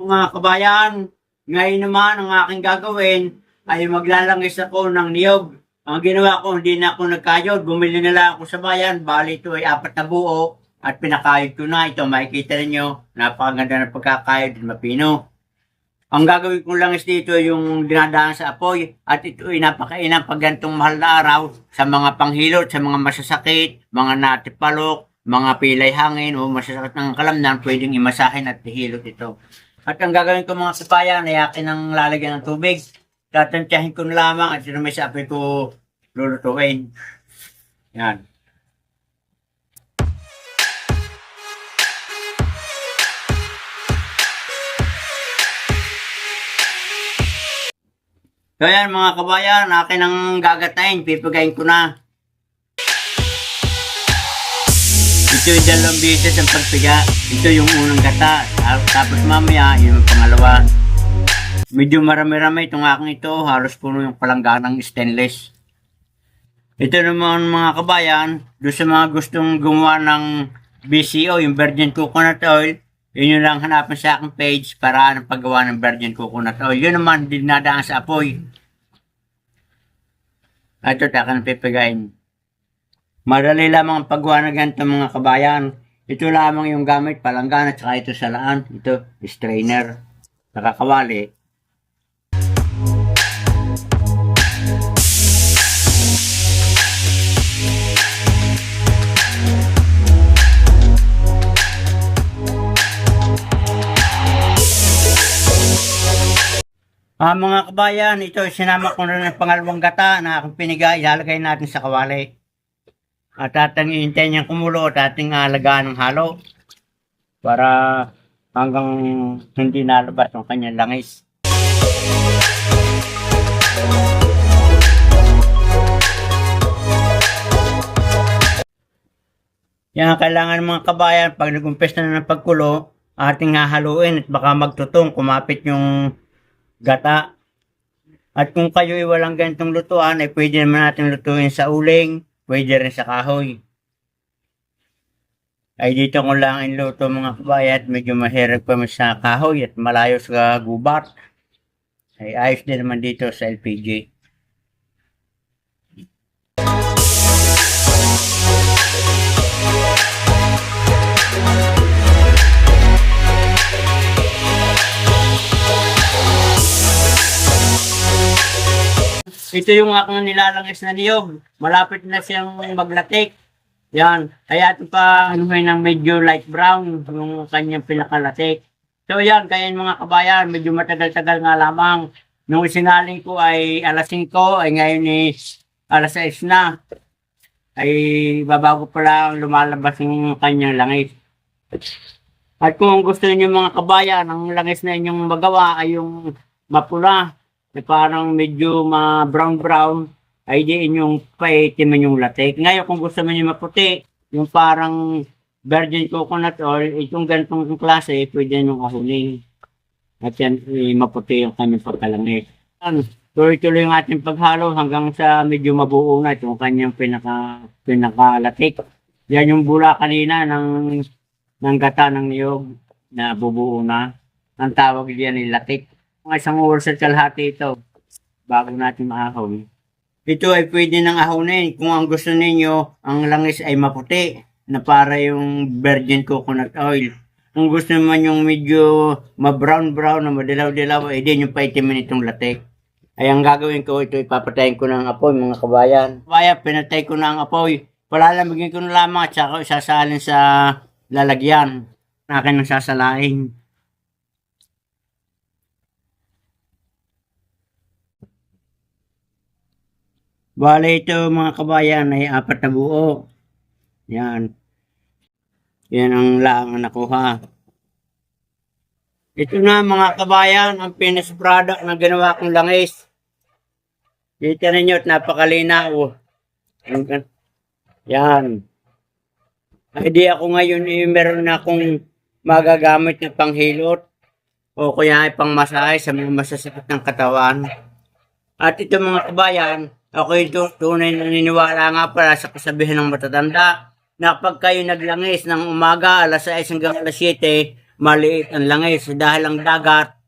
Mga kabayan, ngayon naman ang aking gagawin ay maglalangis ako ng niyog. Ang ginawa ko, hindi na ako nagkayod. Bumili na lang ako sa bayan. Bali ito ay apat na buo at pinakayod ko na. Ito makikita ninyo. Napakaganda ng pagkakayod at mapino. Ang gagawin kong langis dito ay yung dinadaan sa apoy at ito ay napakainam pag ganitong mahal na araw sa mga panghilot, sa mga masasakit, mga natipalok, mga pilay hangin o masasakit ng kalamnan, pwedeng imasahin at ihilot ito. At ang gagawin ko mga kabayan ay akin ang lalagyan ng tubig. Tatantyahin ko na lamang at yun may sa apoy ko lulutuin. Yan. So yan mga kabayan, akin ang gagatain, pipagayin ko na. Ito yung dalawang beses ang pagpiga. Ito yung unang gata. Tap- Tapos mamaya, yung pangalawa. Medyo marami-rami itong aking ito. Halos puno yung palangganang stainless. Ito naman mga kabayan, doon sa mga gustong gumawa ng BCO, yung Virgin Coconut Oil, yun yung lang hanapin sa aking page para ng paggawa ng Virgin Coconut Oil. Yun naman, dinadaan sa apoy. Ito, takan pipigayin. Madali lamang ang paggawa ng ganito mga kabayan. Ito lamang yung gamit, palanggan at saka ito sa laan. Ito, strainer. Nakakawali. Ah, mga kabayan, ito sinama ko na ng pangalawang gata na aking piniga, ilalagay natin sa kawali. At ating iintay niyang kumulo at ating alagaan ng halo para hanggang hindi nalabas ang kanyang langis. Yan ang kailangan ng mga kabayan pag nag-umpis na ng pagkulo, ating hahaluin at baka magtutong kumapit yung gata. At kung kayo ay walang ganitong lutuan, ay pwede naman natin lutuin sa uling, pwede rin sa kahoy. Ay dito ko lang inluto mga kabayat, medyo mahirap kami sa kahoy at malayo sa gubat. Ay ayos din naman dito sa LPG. Ito yung aking nilalangis na niyog. Malapit na siyang maglatik. Yan. Kaya ito pa ano ng medyo light brown yung kanyang pinakalatik. So yan, kaya yung mga kabayan, medyo matagal-tagal nga lamang. Nung isinaling ko ay alas 5, ay ngayon is alas 6 na. Ay babago pa lang lumalabas yung kanyang langis. At kung gusto niyo mga kabayan, ang langis na inyong magawa ay yung mapula na parang medyo ma brown brown ay di inyong paitiman yung latik. Ngayon kung gusto mo yung maputi, yung parang virgin coconut oil, itong ganitong klase, pwede nyo kahuling. At yan, eh, maputi yung kanyang pagkalangit. Tuloy-tuloy yung ating paghalo hanggang sa medyo mabuo na itong kanyang pinaka, pinakalatik. Yan yung bula kanina ng, ng gata ng niyog na bubuo na. Ang tawag diyan ay latik mga isang oras at kalahati ito bago natin maahon. Ito ay pwede nang ahonin kung ang gusto ninyo, ang langis ay maputi na para yung virgin coconut oil. Kung gusto naman yung medyo ma-brown-brown na madilaw-dilaw, ay din yung paitimin itong latek. Ay ang gagawin ko, ito ipapatayin ko ng apoy mga kabayan. Kabayan, pinatay ko na ang apoy. Palalamigin ko na lamang at saka isasalin sa lalagyan. Akin ang sasalain. Bale ito mga kabayan ay apat na buo. Yan. Yan ang lang na nakuha. Ito na mga kabayan, ang finished product na ginawa kong langis. Kita ninyo at napakalinaw. Ang- Yan. Ay di ako ngayon eh, meron na akong magagamit na panghilot o kaya ay pangmasahe sa mga masasakit ng katawan. At ito mga kabayan, ako ito tunay na niniwala nga pala sa kasabihan ng matatanda na pag kayo naglangis ng umaga alas 6 hanggang alas 7, maliit ang langis dahil ang dagat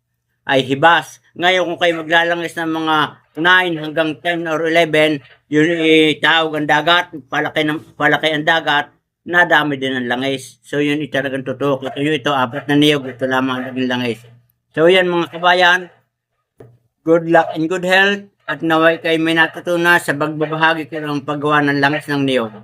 ay hibas. Ngayon kung kayo maglalangis ng mga 9 hanggang 10 or 11, yun itawag ang dagat, palaki, ng, palaki ang dagat, nadami din ang langis. So yun ito talagang tutok. Ito apat na niyog, ito lamang ang langis. So yan mga kabayan, good luck and good health at naway kayo may natutunan sa pagbabahagi ng paggawa ng langis ng niyog.